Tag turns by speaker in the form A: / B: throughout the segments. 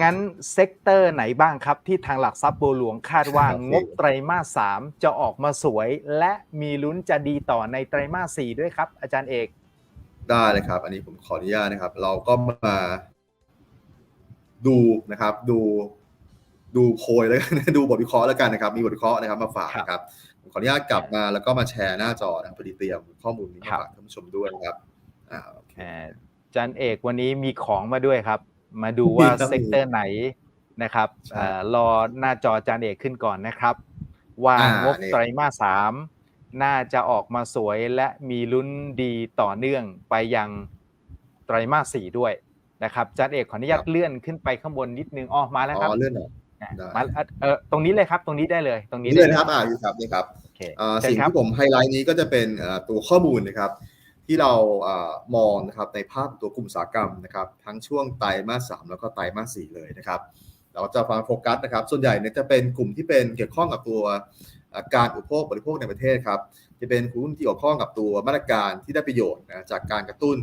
A: งั้นเซกเตอร์ไหนบ้างครับ ที่ทางหลักทรัพย์บัวหลวงคาดว่า
B: ครับ
A: งบไตรมาสสามจะออกมาสวย และมีลุ้นจะดีต่อในไตรมาสสี่ด้วยครับ อาจารย์เอก
B: ได้เลยครับ อันนี้ผมขออนุญาตนะครับ เราก็มาดูนะครับ ดูดูโพยแล้วกันดูบทวิเคราะห์แล้วกันนะครับ มีบทวิเคราะห์นะครับมาฝากนะครับผมขออนุญาตกลับมาแล้วก็มาแชร์หน้าจอนะครับพอดีเตรียมข้อมูลนี้มา
A: ครับ
B: ฝากท่านผู้ชมด้วยนะครับอ่าโอเค
A: เอ่ออาจารย์เอกวันนี้มีของมาด้วยครับ มาดูว่า
B: ครับ
A: เซกเตอร์ไหนนะครับ
B: ใช่
A: เอ่อรอหน้าจออาจารย์เอกขึ้นก่อนนะครับ ว่า
B: อ่าง
A: บ
B: นี่
A: ไตรมาสสามน่าจะออกมาสวยและมีลุ้นดีต่อเนื่องไปยังไตรมาสสี่ด้วยนะครับอาจารย์เอกขออนุญาตเลื่อนขึ้นไปข้างบนนิดนึงอ๋อมาแล้ว
B: อ๋
A: ครับ
B: อเลื่อนหน่อย
A: อะ
B: ได้
A: มาเออตรงนี้เลยครับตรงนี้ได้เลย ตรงนี้
B: นี่เลยนะครับอ่าอยู่ครับนี่ครับ
A: โอเค
B: อ่า
A: เชิญ
B: สิ่ง
A: ครับ
B: ที่ผมไฮไลท์นี้ก็จะเป็นเอ่อตัวข้อมูลนะครับ ที่เราอามองนะครับในภาพตัวกลุ่มอุตสาหกรรมนะครับทั้งช่วงไตรมาสสามแล้วก็ไตรมาสสี่เลยนะครับ เราจะฟังโฟกัสนะครับ ส่วนใหญ่เนี่ยจะเป็นกลุ่มที่เป็นเกี่ยวข้องกับตัวการอุปโภคบริโภคในประเทศครับจะเป็นหุ้นที่เกี่ยวข้องกับตัวมาตรการที่ได้ประโยชน์นะจากการกระตุ้น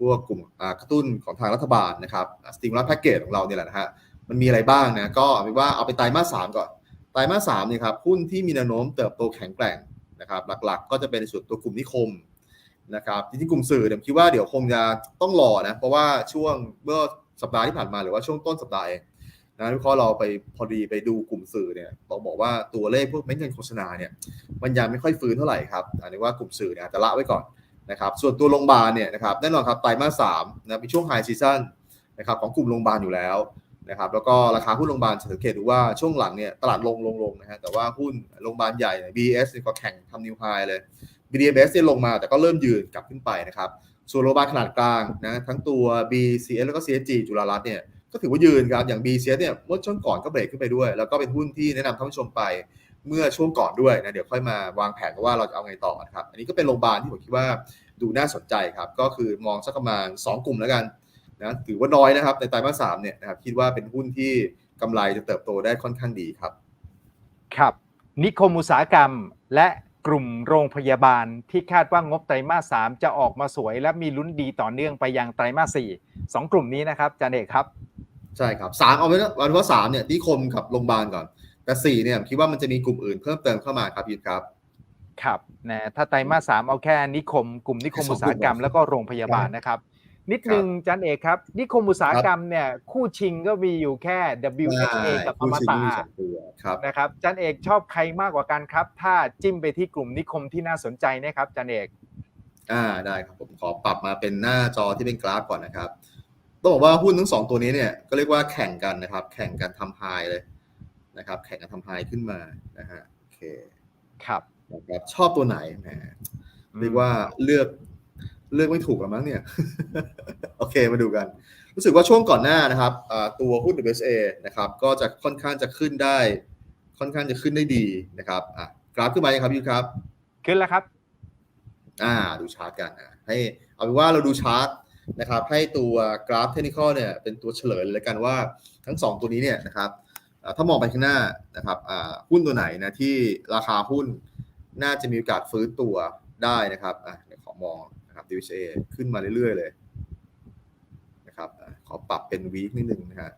B: พวกกลุ่มกระตุ้นของทางรัฐบาลนะครับสติมูลัสแพ็กเกจของเราเนี่ยแหละนะฮะมันมีอะไรบ้างนะก็เอาเป็นว่าเอาไปไตรมาสสามก่อนไตรมาสสามเนี่ยครับหุ้นที่มีแนวโน้มเติบโตแข็งแกร่งนะครับหลักๆ ก็จะเป็นในส่วนตัวกลุ่มนิคม นะครับจริงๆกลุ่มสื่อเนี่ยคิดว่าเดี๋ยวคงจะต้องรอนะ เพราะว่าช่วงเมื่อสัปดาห์ที่ผ่านมาหรือว่าช่วงต้นสัปดาห์เองนะวิเคราะห์เราไปพอดีไปดูกลุ่มสื่อเนี่ยต้องบอกว่าตัวเลขพวกเม็ดเงินโฆษณาเนี่ยมันยังไม่ค่อยฟื้นเท่าไหร่ครับอันนี้ว่ากลุ่มสื่อเนี่ยจะละไว้ก่อนนะครับส่วนตัวโรงพยาบาลเนี่ยนะครับแน่นอนครับไตรมาสสามนะเป็นช่วงไฮซีซันนะครับของกลุ่มโรงพยาบาลอยู่แล้วนะครับแล้วก็ราคาหุ้นโรงพยาบาลสังเกตดูว่าช่วงหลังเนี่ยตลาดลงลงลงนะฮะแต่ว่าหุ้นโรงพยาบาลใหญ่เนี่ย BS เนี่ยก็แข่งทำนิวไฮเลย BDMs เนี่ยลงมาแต่ก็เริ่มยืนกลับขึ้นไปนะครับ ส่วนโรงพยาบาลขนาดกลางนะทั้งตัว BCS แล้วก็ CSG จุฬารัตน์เนี่ยก็ถือว่ายืนครับอย่าง BCS เนี่ยเมื่อช่วงก่อนก็เบรกขึ้นไปด้วย แล้วก็เป็นหุ้นที่แนะนำท่านผู้ชมไปเมื่อช่วงก่อนด้วยนะเดี๋ยวค่อยมาวางแผนว่าเราจะเอาไงต่อนะครับ อันนี้ก็เป็นโรงพยาบาลที่ผมคิดว่าดูน่าสนใจครับ ก็คือมองสักประมาณสองกลุ่มแล้วกันนะถือว่าน้อยนะครับ ในไตรมาสสามเนี่ยนะครับคิดว่าเป็นหุ้นที่กำไรจะเติบโตได้ค่อนข้างดีครับ
A: ครับ นิคมอุตสาหกรรมและ กลุ่มโรงพยาบาลที่คาดว่างบไตรมาสสามจะออกมาสวย และมีลุ้นดีต่อเนื่องไปยังไตรมาสสี่สองกลุ่มนี้นะครับอาจารย์เอกครับ
B: ใช่ครับสามเอาไว้นะวันว่าสามเนี่ยนิคมกับโรงพยาบาลก่อน แต่สี่เนี่ยผมคิดว่ามันจะมีกลุ่มอื่นเพิ่มเติมเข้ามาครับพีทครับ
A: ครับนะถ้าไตรมาสสามเอาแค่นิคม กลุ่มนิคม
B: สอง
A: อุตสาหกรรม
B: กลุ่ม
A: แล้วก็โรงพยาบาลนะครับ นิดนึงอาจันเอกครับ นิคมอุตสาหกรรมเนี่ยคู่ชิงก็มีอยู่แค่ WHA กับอ
B: ผู้
A: ม
B: ชิง
A: ตะ
B: มีสองตัวครับ
A: นะครับอาจันเอกชอบใครมากกว่ากันครับ ถ้าจิ้มไปที่กลุ่มนิคมที่น่าสนใจนะครับอาจันเอก
B: อ่าได้ครับผมขอปรับมาเป็นหน้าจอที่เป็นกราฟก่อนนะครับต้องบอกว่าหุ้นทั้งสองตัวนี้เนี่ยก็เรียกว่าแข่งกันนะครับ แข่งกันทำไฮเลยนะครับ แข่งกันทำไฮขึ้นมานะฮะโอเค
A: ครับ
B: นะครับชอบตัวไหนแหมเรียกว่าเลือก เลือกไม่ถูกหรอมั้งเนี่ย โอเคมาดูกัน รู้สึกว่าช่วงก่อนหน้านะครับอ่าตัวหุ้น WSA นะครับ ก็จะค่อนข้างจะขึ้นได้ ค่อนข้างจะขึ้นได้ดีนะครับอะกราฟขึ้นมายังครับพี่ครับ
A: ขึ้นแล้วครับ
B: อ่า ดูชาร์ตกันอะให้เอาเป็นว่าเราดูชาร์ตนะครับ ให้ตัวกราฟเทคนิคเนี่ย เป็นตัวเฉลยเลยละกันว่าทั้งสองตัวนี้เนี่ยนะครับอ่าถ้ามองไปข้างหน้านะครับอ่าหุ้นตัวไหนนะที่ราคาหุ้นน่าจะมีโอกาสฟื้นตัวได้นะครับอะเดี๋ยวขอมอง นะครับ DVA ขึ้นมาเรื่อยๆเลยนะครับขอปรับเป็นวีคนิดนึงนะฮะ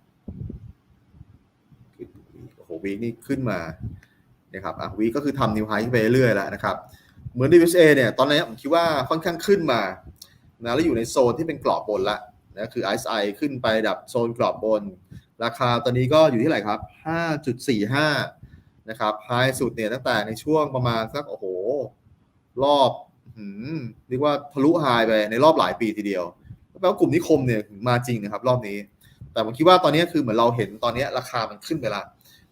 B: โอ้โหวีคนี่ขึ้นมานะครับอะวีคก็คือทำนิวไฮไปเรื่อยๆแล้วนะครับ เหมือน DVA เนี่ยตอนนี้ผมคิดว่าค่อนข้างขึ้นมานะแล้วอยู่ในโซนที่เป็นกรอบบนละนะคือ RSI ขึ้นไปดับโซนกรอบบน ราคาตอนนี้ก็อยู่ที่ไหนครับ 5.45 นะครับไฮสุดเนี่ยตั้งแต่ในช่วงประมาณสักโอ้โห รอบ เรียกว่าทะลุไฮไปในรอบหลายปีทีเดียวแปลว่ากลุ่มนิคมเนี่ยมาจริงนะครับ รอบนี้ แต่ผมคิดว่าตอนนี้คือเหมือนเราเห็นตอนนี้ราคามันขึ้นไปละ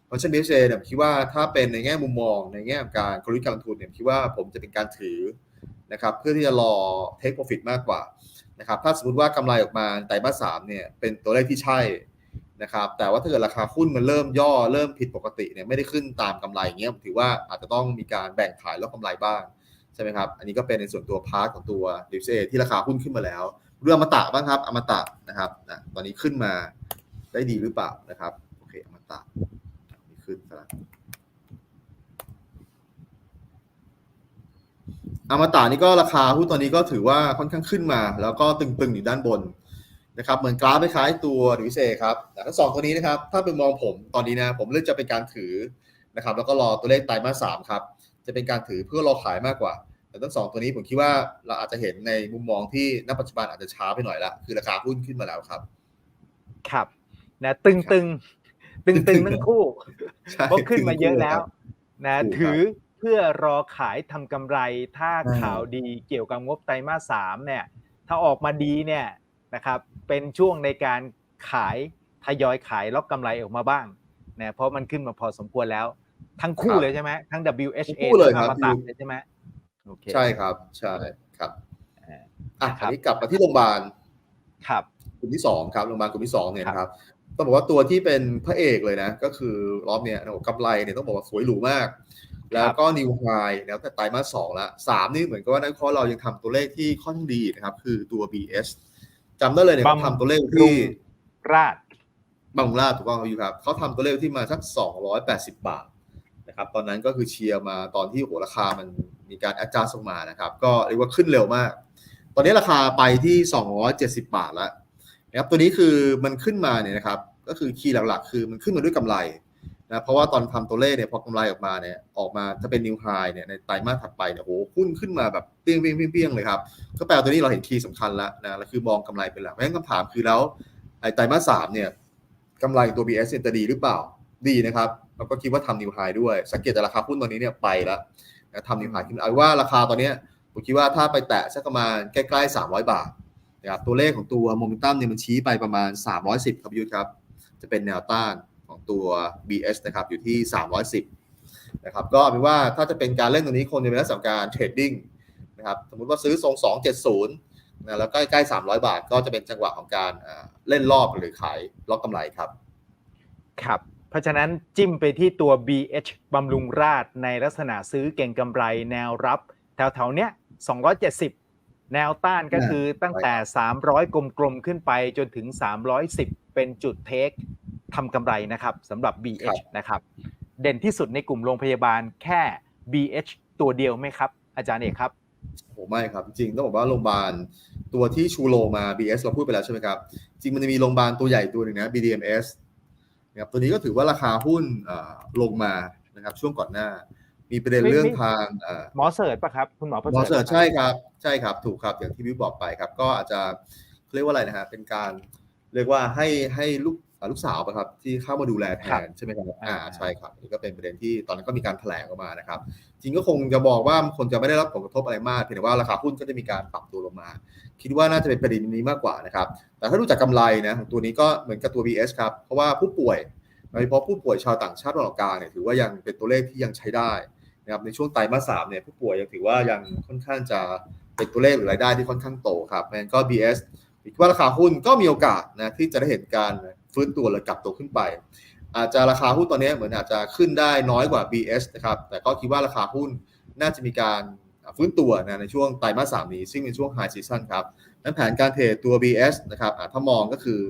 B: เพราะฉะนั้น BSA เนี่ยผมคิดว่าถ้าเป็นในแง่มุมมอง ในแง่การกลยุทธ์การลงทุนเนี่ยคิดว่าผมจะเป็นการถือนะครับเพื่อที่จะรอ take profit มากกว่านะครับถ้าสมมติว่ากำไรออกมาไตรมาสสามเนี่ยเป็นตัวเลขที่ใช่นะครับแต่ว่าถ้าเกิดราคาหุ้นมันเริ่มย่อเริ่มผิดปกติเนี่ยไม่ได้ขึ้นตามกำไรอย่างเงี้ยผมถือว่าอาจจะต้องมีการแบ่งขายล้วกำไรบ้าง ใช่ไหมครับ อันนี้ก็เป็นในส่วนตัวพาร์ทของตัว BSA ที่ราคาหุ้นขึ้นมาแล้ว เรื่องอมตะบ้างครับ อมตะนะครับอะตอนนี้ขึ้นมาได้ดีหรือเปล่านะครับโอเคอมตะนี่ขึ้นแล้วอมตะนี่ก็ราคาหุ้นตอนนี้ก็ถือว่าค่อนข้างขึ้นมา แล้วก็ตึงๆอยู่ด้านบนนะครับเหมือนกราฟคล้ายตัวดิวิเซครับแต่ทั้งสองตัวนี้นะครับถ้าเป็นมองผมตอนนี้นะผมเลือกจะเป็นการถือนะครับแล้วก็รอตัวเลขไตรมาสสามครับ จะเป็นการถือเพื่อรอขายมากกว่า แต่ทั้งสองตัวนี้ผมคิดว่าเราอาจจะเห็นในมุมมองที่ณปัจจุบันอาจจะช้าไปหน่อยละคือราคาหุ้นขึ้นมาแล้วครับ
A: ครับ นะตึงตึงตึงตึงๆทั้งคู่
B: ใช่
A: เพราะขึ้นมาเยอะแล้ว นะ
B: ถูกครับ
A: ถือเพื่อรอขายทำกำไร ถ้า
B: อ่า
A: ข่าวดีเกี่ยวกับงบไตรมาสสามเนี่ย ถ้าออกมาดีเนี่ยนะครับ เป็นช่วงในการขายทยอยขายล็อกกำไรออกมาบ้างนะเพราะมันขึ้นมาพอสมควรแล้ว ทั้งคู่เลยใช่ไหมทั้ง WHA
B: ทั้งคู่เลย
A: ทั้ง
B: ครั
A: อบมตะเลยใช่ไหมโอเค
B: ใช่ครับ ใช่ครับ
A: อ่า
B: อะ
A: ครับ
B: อันนี้กลับมาที่โรงพยาบาล
A: ครับ
B: กลุ่มที่สองครับโรงพยาบาลกลุ่มที่สองเนี่ยนะครับต้องบอกว่าตัวที่เป็นพระเอกเลยนะ ก็คือรอบเนี้ยนะกำไรเนี่ยต้องบอกว่าสวยหรูมาก แล้วก็นิวไฮแล้วแต่ไตรมาสสองละสามนี่เหมือนกับว่านักวิเคราะห์เรายังทำตัวเลขที่ค่อนข้างดีนะครับ คือตัว BS จำได้เลยเนี่ยเขาทำตัวเลข
A: รุ
B: ที่
A: งราช
B: บางลาดถูกต้องครับอยู่ครับเขาทำตัวเลขที่มาสัก280บาท นะครับตอนนั้นก็คือเชียร์มาตอนที่โหราคามันมีการแอดจาสลงมานะครับก็เรียกว่าขึ้นเร็วมาก ตอนนี้ราคาไปที่ 270 บาทแล้วนะครับตัวนี้คือมันขึ้นมาเนี่ยนะครับก็คือคีย์หลักๆ คือมันขึ้นมาด้วยกำไรนะเพราะว่าตอนทำตัวเลขเนี่ยพอกำไรออกมาเนี่ยออกมาถ้าเป็นนิวไฮเนี่ยในไตรมาสถัดไปเนี่ยโหหุ้นขึ้นมาแบบเปี้ยงเปี้ยงเปี้ยงเลยครับก็แปลว่าตัวนี้เราเห็นคีย์สำคัญแล้วนะแล้วคือมองกำไรเป็นหลักเพราะฉะนั้นคำถามคือแล้วไอ้ไตรมาสสามเนี่ยกำไรตัว BS เนี่ยจะดีหรือเปล่าดีนะครับ เราก็คิดว่าทำนิวไฮด้วย สังเกตแต่ราคาหุ้นตอนนี้เนี่ยไปแล้วนะทำนิวไฮขึ้นเอาว่าราคาตอนนี้ผมคิดว่าถ้าไปแตะสักประมาณใกล้ๆ 300 บาทนะครับตัวเลขของตัวโมเมนตัมเนี่ยมันชี้ไปประมาณ 310 ครับยุทธครับ จะเป็นแนวต้านของตัว BS นะครับอยู่ที่ 310นะครับก็เป็นว่าถ้าจะเป็นการเล่นตรงนี้คงจะเป็นลักษณะการเทรดดิ้งนะครับสมมุติว่าซื้อทรง 270นะแล้วใกล้ๆ300บาทก็จะเป็นจังหวะของการเล่นรอบหรือขายล็อกกำไรครับ
A: ครับ เพราะฉะนั้นจิ้มไปที่ตัว BH บำรุงราชในลักษณะซื้อเก่งกำไรแนวรับ แถวๆเนี้ย270 แนวต้านก็คือตั้งแต่ 300 กลมๆ ขึ้นไปจนถึง 310 เป็นจุดเทคทำกำไรนะครับสำหรับ BH นะครับ เด่นที่สุดในกลุ่มโรงพยาบาลแค่ BH ตัวเดียวไหมครับ อาจารย์เอกครับ
B: โอ้ไม่ครับจริงๆต้องบอกว่าโรงพยาบาลตัวที่ชูโรมา BS เราพูดไปแล้วใช่ไหมครับ จริงมันจะมีโรงพยาบาลตัวใหญ่ตัวหนึ่งนะ BDMS นะครับตัวนี้ก็ถือว่าราคาหุ้นอ่าลงมานะครับช่วงก่อนหน้า มีประเด็น
A: ไม่
B: เรื่อง
A: ไม่
B: ทางอ่า
A: หมอเสิร์ชปะครับคุณหมอประ
B: หมอ
A: เสริฐ
B: เสิร์ช
A: ปะ
B: ใช่ครับใช่ครับถูกครับอย่างที่วิวบอกไปครับ ก็อาจจะเรียกว่าอะไรนะฮะเป็นการเรียกว่าให้ให้ลูกอ่า ลูกสาวปะครับที่เข้ามาดูแลแทนใช่ไหมครับอ่าใช่ครับนี่ก็เป็นประเด็นที่ตอนนั้นก็มีการแถลงออกมานะครับ จริงก็คงจะบอกว่าคนจะไม่ได้รับผลกระทบอะไรมากเพียงแต่ว่าราคาหุ้นก็จะมีการปรับตัวลงมา คิดว่าน่าจะเป็นประเด็นนี้มากกว่านะครับ แต่ถ้าดูจากกำไรนะของตัวนี้ก็เหมือนกับตัว BS ครับเพราะว่าผู้ป่วยโดยเฉพาะผู้ป่วยชาวต่างชาติตะวันออกกลางเนี่ยถือว่ายังเป็นตัวเลขที่ยังใช้ได้นะครับในช่วงไตรมาสสามเนี่ยผู้ป่วยยังถือว่ายังค่อนข้างจะเป็นตัวเลขหรือรายได้ที่ค่อนข้างโตครับงั้นก็ BS คิดว่าราคาหุ้นก็มีโอกาสนะที่จะได้เห็นการ ฟื้นตัวหรือกลับตัวขึ้นไป อาจจะราคาหุ้นตอนนี้เหมือนอาจจะขึ้นได้น้อยกว่า BS นะครับแต่ก็คิดว่าราคาหุ้นน่าจะมีการฟื้นตัวนะในช่วงไตรมาสสามนี้ ซึ่งเป็นช่วง High Season ครับนั้นแผนการเทรดตัว BS นะครับอะถ้ามองก็คือ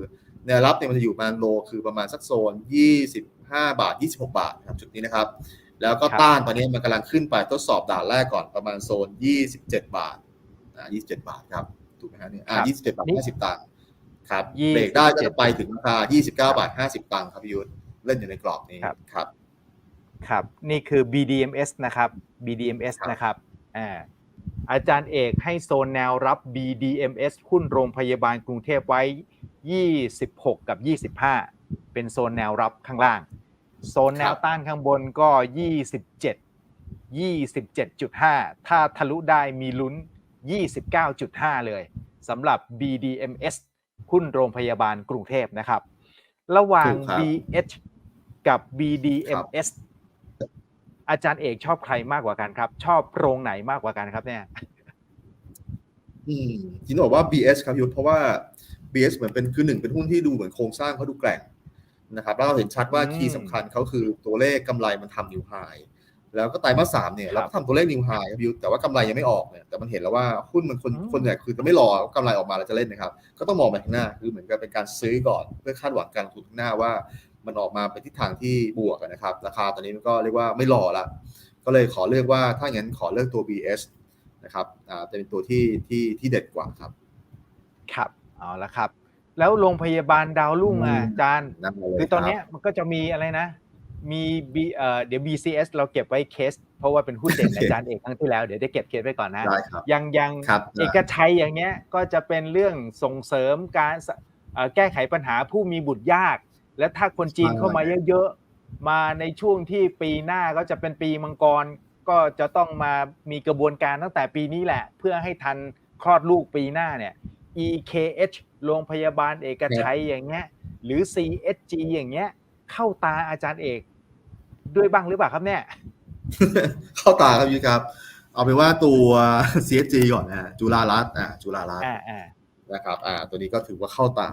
B: แนวรับเนี่ยมันจะอยู่ประมาณโลคือประมาณสักโซน 25 บาท 26 บาทนะครับจุดนี้นะครับ แล้วก็
A: ครับ
B: ต้านตอนนี้มันกำลังขึ้นไปทดสอบด่านแรกก่อนประมาณโซน 27 บาทอ่า27 บาทครับถูกไหมฮะเนี่ยอ่า27 บาท50ตังค์ ครับ
A: 27
B: เบรกได้ก็จะไปถึงราคา 29 บาท 50 ตังค์ครับพี่ยุทธเล่นอยู่ในกรอบนี้
A: ครับ
B: ครับ
A: ครับ นี่คือ BDMs นะครับ BDMs
B: ครับ
A: นะครับอ่าอาจารย์เอกให้โซนแนวรับ BDMs หุ้นโรงพยาบาลกรุงเทพไว้ 26 กับ 25 เป็นโซนแนวรับข้างล่าง โซนแนวต้านข้างบนก็ 27 27.5 ถ้าทะลุได้มีลุ้น 29.5 เลยสำหรับ BDMs หุ้นโรงพยาบาลกรุงเทพนะครับ ระหว่าง
B: ถูกครับ
A: BH กับ BDMs อาจารย์เอกชอบใครมากกว่ากันครับ ชอบโรงไหนมากกว่ากันครับเนี่ย
B: อืมจริงๆต้องบอกว่า BS ครับยุทธเพราะว่า BS เหมือนเป็นคือหนึ่งเป็นหุ้นที่ดูเหมือนโครงสร้างเขาดูแกร่งนะครับแล้วเราเห็นชัดว่า
A: อืม
B: คีย์สำคัญเขาคือตัวเลขกำไรมันทำนิวไฮ แล้วก็ไตรมาสสามเนี่ย
A: ครับ
B: เราก็ทำตัวเลขนิวไฮครับยุทธแต่ว่ากำไรยังไม่ออกเนี่ยแต่มันเห็นแล้วว่าหุ้นมันคน
A: อืม
B: คนใหญ่คือจะไม่รอกำไรออกมาแล้วจะเล่นนะครับ ก็ต้องมองไปข้างหน้าคือเหมือนกับเป็นการซื้อก่อน เพื่อคาดหวังการลงทุนข้างหน้าว่า มันออกมาเป็นทิศทางที่บวกอะนะครับราคาตอนนี้มันก็เรียกว่าไม่รอละก็เลยขอเลือกว่าถ้างั้นขอเลือกตัว BS นะครับอ่าจะเป็นตัวที่ที่ที่เด็ดกว่าครับ
A: ครับเอาละครับ แล้วโรงพยาบาลดาวรุ่งอะ
B: อืม
A: อาจารย์
B: นั่นเลย
A: คือตอนเนี้ย
B: รับ
A: มันก็จะมีอะไรนะ มี B เอ่อเดี๋ยว BCS เราเก็บไว้เคส เพราะว่าเป็นหุ้นเด่น
B: โอเค
A: อาจารย์เอกครั้งที่แล้วเดี๋ยวได้เก็บเคสไว้ก่อนนะ
B: ได้ครับ
A: ยังยัง
B: ครับ
A: เอกชัยอย่างเงี้ยก็จะเป็นเรื่องส่งเสริมการสเอ่อแก้ไขปัญหาผู้มีบุตรยาก และถ้าคนจีนเข้ามาเยอะๆมาในช่วงที่ปีหน้าก็จะเป็นปีมังกรก็จะต้องมามีกระบวนการตั้งแต่ปีนี้แหละ เพื่อให้ทันคลอดลูกปีหน้าเนี่ย EKH โรงพยาบาลเอกชัยอย่างเงี้ยหรือ CSG อย่างเงี้ยเข้าตาอาจารย์เอก ด้วยบ้างหรือเปล่าครับเนี่ย
B: เข้าตาครับยุ้ยครับ เอาเป็นว่าตัว CSG ก่อนนะฮะจุฬารัตน์อ่าจุฬารัตน์
A: อ่าอ่า
B: นะครับ อ่า ตัวนี้ก็ถือว่าเข้าตา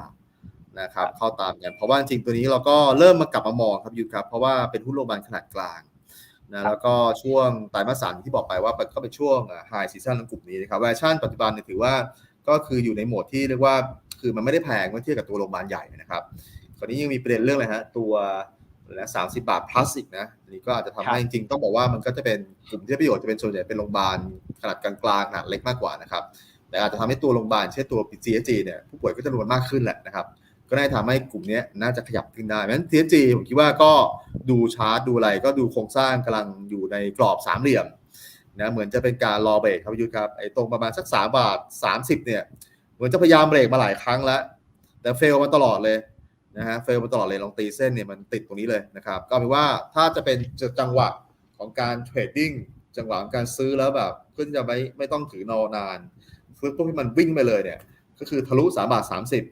B: นะครับ เข้าตามกันเพราะว่าจริงๆตัวนี้เราก็เริ่มมากลับมามองครับยุทธครับ เพราะว่าเป็นหุ้นโรงพยาบาลขนาดกลางนะแล้วก็ช่วงไตรมาสสามที่บอกไปว่าก็เป็นช่วงไฮซีซันของกลุ่มนี้นะครับแวชั่นปัจจุบันเนี่ยถือว่าก็คืออยู่ในโหมดที่เรียกว่าคือมันไม่ได้แพงเมื่อเทียบกับตัวโรงพยาบาลใหญ่นะครับคราวนี้ยังมีประเด็นเรื่องอะไรฮะตัว นะสามสิบาทพลาสติกนะอันนี้ก็อาจจะทำให้จริงๆต้องบอกว่ามันก็จะเป็นกลุ่มที่ได้ประโยชน์จะเป็นส่วนใหญ่เป็นโรงพยาบาลขนาดกลางๆขนาดเล็กมากกว่านะครับแต่อาจจะทำให้ตัวโรงพยาบาลเช่นตัว CSG เนี่ยผู้ป่วยก็จำนวนมากขึ้นแหละนะครับก็น่าจะทำให้กลุ่มเนี้ยน่าจะขยับขึ้นได้เพราะฉะนั้น CSG ผมคิดว่าก็ดูชาร์ตดูอะไรก็ดูโครงสร้างกำลังอยู่ในกรอบสามเหลี่ยมนะเหมือนจะเป็นการรอเบรกครับพี่ยุทธครับไอ้ตรงประมาณสักสามบาทสามสิบเนี่ยเหมือนจะพยายามเบรกมาหลายครั้งแล้ว แต่เฟลมาตลอดเลย นะฮะเฟลมาตลอดเลยลองตีเส้นเนี่ยมันติดตรงนี้เลยนะครับ ก็เป็นว่าถ้าจะเป็นจังหวะของการเทรดดิ้งจังหวะของการซื้อแล้วแบบเพื่อที่จะไม่ไม่ต้องถือนอนานเพื่อพวกที่มันวิ่งไปเลยเนี่ยก็คือทะลุ3บาท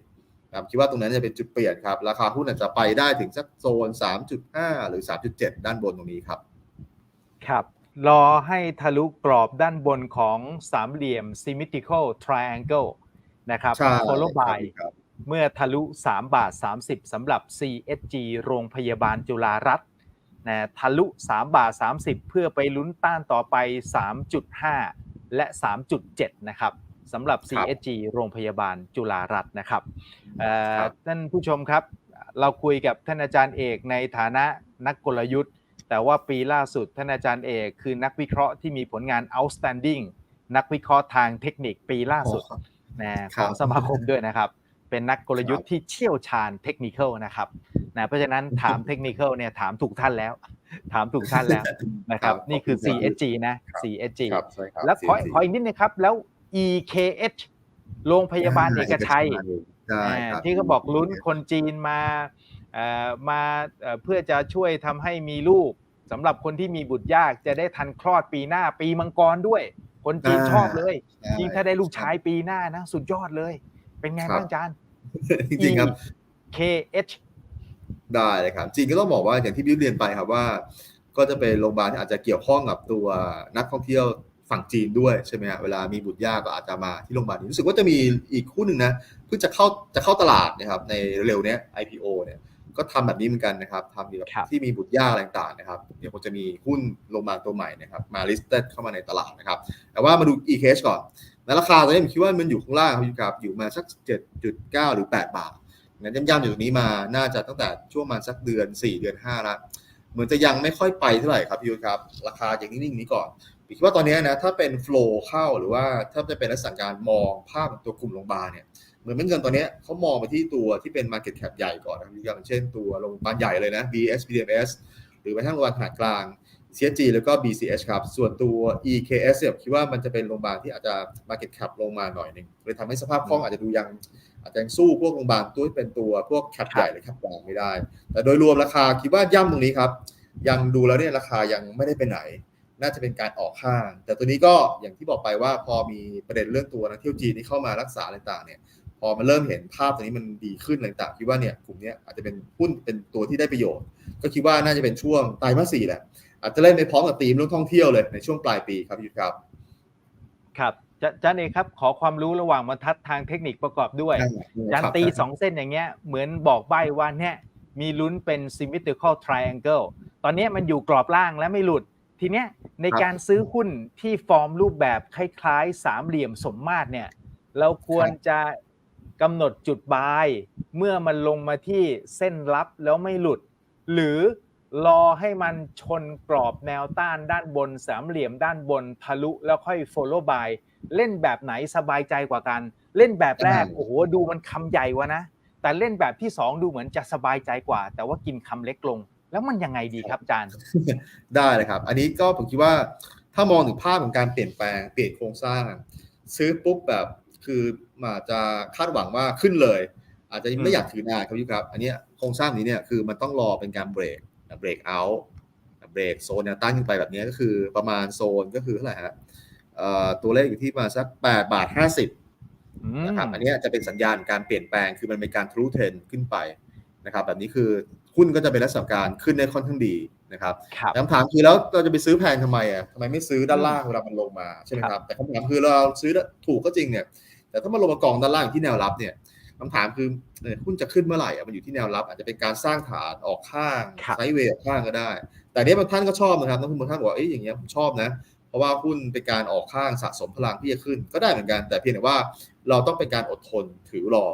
B: 30ครับคิดว่าตรงนั้นจะเป็นจุดเปลี่ยนครับ ราคาหุ้นอาจจะไปได้ถึงสักโซน 3.5 หรือ 3.7 ด้านบนตรงนี้ครับ
A: ครับ รอให้ทะลุกรอบด้านบนของสามเหลี่ยม symmetrical triangle นะครับ
B: ใช่
A: follow by
B: ครับ
A: เมื่อทะลุ 3 บาท 30สำหรับ CSG โรงพยาบาลจุฬารัตน์นะทะลุ 3 บาท 30 เพื่อไปลุ้นต้านต่อไป 3.5 และ 3.7 นะครับสำหรับ
B: ครับ
A: CSG โรงพยาบาลจุฬารัตน์นะครับเอ่อ
B: ครับ
A: ท่านผู้ชมครับ เราคุยกับท่านอาจารย์เอกในฐานะนักกลยุทธ์ แต่ว่าปีล่าสุดท่านอาจารย์เอกคือนักวิเคราะห์ที่มีผลงาน outstanding นักวิเคราะห์ทางเทคนิคปีล่าสุดนะ
B: ค
A: ข
B: รับ
A: องสมาคมด้วยนะครับ เป็นนักกลยุทธ์ที่เชี่ยวชาญเทคนิคนะครับนะเพราะฉะนั้นถามเทคนิคเนี่ยถามถูกท่านแล้ว ถามถูกท่านแล้วนะครับ
B: ครับ
A: นี่คือ
B: ขอบคุณครับ
A: CSG นะ CSG
B: ครับใช่ครับ
A: แล้วขอ
B: CSG
A: ขออีกนิดนึงครับ แล้ว EKH โรงพยาบาลเอกชัย
B: ใช่ครับ
A: อ่าที่เขาบอกลุ้นคนจีนมาเอ่อมาเอ่อเพื่อจะช่วยทำให้มีลูกสำหรับคนที่มีบุตรยากจะได้ทันคลอดปีหน้าปีมังกรด้วย คนจีน
B: อ่า
A: ชอบเลย
B: ใช่
A: ยิ่งถ้าได้ลูกชายปีหน้านะ สุดยอดเลย เป็นไง
B: ครับ
A: บ้างอาจารย์
B: จริงๆครับ
A: KH
B: ได้เลยครับ จริงก็ต้องบอกว่าอย่างที่บิ๊วเรียนไปครับว่า ก็จะเป็นโรงพยาบาลที่อาจจะเกี่ยวข้องกับตัวนักท่องเที่ยวฝั่งจีนด้วยใช่ไหมฮะเวลามีบุตรยากก็อาจจะมาที่โรงพยาบาลนี้รู้สึกว่าจะมีอีกคู่หนึ่งนะเพิ่งจะเข้าจะเข้าตลาดนะครับในเร็วๆเนี้ย IPO เนี่ย ก็ทำแบบนี้เหมือนกันนะครับทำเกี่ยวกับ
A: ครับ
B: ที่มีบุตรยากอะไรต่างๆนะครับ เดี๋ยวคงจะมีหุ้นโรงพยาบาลตัวใหม่นะครับมา listed เข้ามาในตลาดนะครับ แต่ว่ามาดู EKH ก่อนในราคาตอนนี้ผมคิดว่ามันอยู่ข้างล่างครับอยู่ครับอยู่มาสัก 7.9 หรือ 8 บาทงั้นย่ำๆอยู่ตรงนี้มาน่าจะตั้งแต่ช่วงประมาณสักเดือน 4 เดือน5แล้วเหมือนจะยังไม่ค่อยไปเท่าไหร่ครับพี่ยุทธครับราคาอย่างนิ่งๆนี้ก่อนผมคิดว่าตอนนี้นะถ้าเป็น flow เข้าหรือว่าถ้าจะเป็นลักษณะการมองภาพของตัวกลุ่มโรงพยาบาลเนี่ยเห มือนเม็ดเงินตอนนี้เขามองไปที่ตัวที่เป็น market cap ใหญ่ก่อนนะครับพี่อย่างเช่นตัวโรงพยาบาลใหญ่เลยนะ BS BDMs หรือแม้กระทั่งโรงพยาบาลขนาดกลาง CSG แล้วก็ BCH ครับ ส่วนตัว EKS เนี่ยผมคิดว่ามันจะเป็นโรงพยาบาลที่อาจจะ market cap ลงมาหน่อยหนึ่งเลยทำให้สภาพคล่องอาจจะดูยังอาจจะยังสู้พวกโรงพยาบาลตัวที่เป็นตัวพวก cap ใหญ่หรือ cap กลางไม่ได้ แต่โดยรวมราคาคิดว่าย่ำตรงนี้ครับ ยังดูแล้วเนี่ยราคายังไม่ได้ไปไหน น่าจะเป็นการออกข้าง แต่ตัวนี้ก็อย่างที่บอกไปว่าพอมีประเด็นเรื่องตัวนักเที่ยวจีนที่เข้ามารักษาอะไรต่างๆเนี่ย พอมันเริ่มเห็นภาพตรงนี้มันดีขึ้นอะไรต่างๆคิดว่าเนี่ยกลุ่มเนี้ยอาจจะเป็นหุ้นเป็นตัวที่ได้ประโยชน์ ก็คิดว่าน่าจะเป็นช่วงไตรมาสสี่แหละอาจจะเล่นไปพร้อมกับทีมเรื่องท่องเที่ยวเลยในช่วงปลายปีครับพี่ยุทธครับ
A: ครับจะอาจารย์เอกครับ ขอความรู้ระหว่างบรรทัดทางเทคนิคประกอบด้วยอาจารย์ตีสองเส้นอย่างเงี้ยเหมือนบอกใบ้ว่าเนี่ยมีลุ้นเป็น symmetrical triangle ตอนเนี้ยมันอยู่กรอบล่างและไม่หลุด ทีเนี้ยในการซื้อหุ้นที่ฟอร์มรูปแบบคล้ายๆ สามเหลี่ยมสมมาตรเนี่ย เราควรจะ กำหนดจุดบายเมื่อมันลงมาที่เส้นรับแล้วไม่หลุด หรือรอให้มันชนกรอบแนวต้านด้านบนสามเหลี่ยมด้านบนทะลุแล้วค่อย follow by เล่นแบบไหนสบายใจกว่ากัน เล่นแบบแรก
B: อ่า
A: โอ้โหดูมันคำใหญ่กว่านะ แต่เล่นแบบที่สองดูเหมือนจะสบายใจกว่า แต่ว่ากินคำเล็กลง แล้วมันยังไงดีครับอาจารย์
B: ได้เลยครับ อันนี้ก็ผมคิดว่าถ้ามองถึงภาพของการเปลี่ยนแปลงเปลี่ยนโครงสร้าง ซื้อปุ๊บแบบ คืออาจจะคาดหวังว่าขึ้นเลย อาจจะ
A: อื
B: ไม่
A: ม
B: อยากถือนานครับพี่ครับ อันเนี้ยโครงสร้างนี้เนี่ยคือมันต้องรอเป็นการเบรกเบรกเอาท์เบรกโซนแนวต้านขึ้นไปแบบนี้ก็คือประมาณโซนก็คือเท่าไหร่ฮะเอ่อตัวเลขอยู่ที่ประมาณสัก8บาท50
A: อืม
B: นะครับอันเนี้ยจะเป็นสัญญาณการเปลี่ยนแปลงคือมันเป็นการทะลุเทรนขึ้นไปนะครับแบบนี้คือหุ้นก็จะเป็นลักษณะการขึ้นได้ค่อนข้างดีนะครับ
A: ครับ
B: คำถามคือแล้วเราจะไปซื้อแพงทำไมอะทำไมไม่ซื้อด้านล่างเวลามันลงมาใช่ไหมครับแต่คำถามคือเราซื้อถูกก็จริงเนี่ย แต่ถ้ามันลงมากองด้านล่างอยู่ที่แนวรับเนี่ยคำถามคือเอ่อหุ้นจะขึ้นเมื่อไหร่อะมันอยู่ที่แนวรับ อาจจะเป็นการสร้างฐานออกข้าง
A: ครับ
B: ไซด์เวย์ออกข้างก็ได้ แต่เนี้ยบางท่านก็ชอบนะครับนักลงทุนบางท่านบอกว่าเอ้ยอย่างเงี้ยผมชอบนะเพราะว่าหุ้นเป็นการออกข้างสะสมพลังที่จะขึ้นก็ได้เหมือนกัน แต่เพียงแต่ว่าเราต้องเป็นการอดทนถือรอ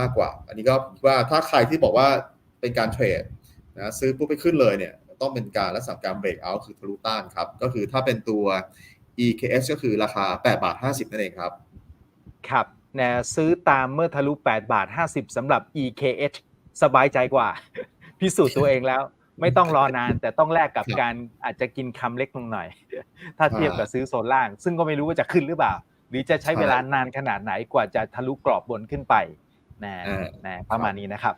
B: มากกว่า อันนี้ก็คิดว่าถ้าใครที่บอกว่าเป็นการเทรดนะซื้อปุ๊บไปขึ้นเลยเนี่ยต้องเป็นการลักษณะการเบรกเอาท์คือทะลุต้านครับ ก็คือถ้าเป็นตัว EKS ก็คือราคา 8 บาท 50 นั่นเองครับ
A: ครับนะซื้อตามเมื่อทะลุ 8 บาท 50สำหรับ EKH สบายใจกว่า พิสูจน์ตัวเองแล้ว ไม่ต้องรอนาน แต่ต้องแลกกับ
B: ครับ
A: การอาจจะกินคำเล็กลงหน่อย ถ้าเทียบกับซื้อโซนล่าง ซึ่งก็ไม่รู้ว่าจะขึ้นหรือเปล่า หรือจะใช้
B: ใช่
A: เวลานานขนาดไหนกว่าจะทะลุกรอบบนขึ้นไปนะ
B: อ่า
A: นะประมาณนี้นะครับ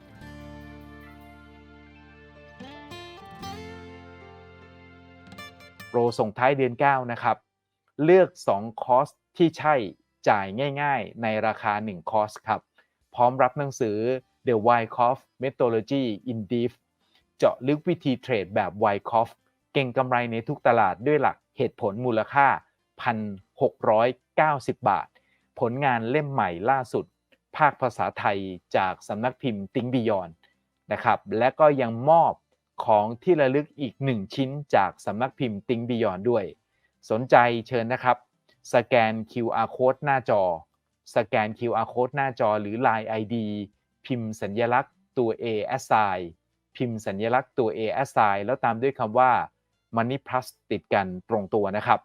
A: โปรส่งท้ายเดือน 9 นะครับ เลือก 2 คอร์สที่ใช่ จ่ายง่ายๆ ในราคา 1 คอร์สครับ พร้อมรับหนังสือ The Wyckoff Methodology in Deep เจาะลึกวิธีเทรดแบบ Wyckoff เก่งกำไรในทุกตลาดด้วยหลักเหตุผลมูลค่า 1,690 บาท ผลงานเล่มใหม่ล่าสุด ภาคภาษาไทยจากสำนักพิมพ์ Think Beyond นะครับ และก็ยังมอบของที่ระลึกอีก 1 ชิ้นจากสำนักพิมพ์ Think Beyond ด้วย สนใจเชิญนะครับ สแกน QR code หน้าจอ สแกน QR code หน้าจอ หรือ Line ID พิมพ์สัญญลักษณ์ตัว A assign พิมพ์สัญญลักษณ์ตัว A assign แล้วตามด้วยคำว่า Money Plus ติดกันตรงตัวนะครับ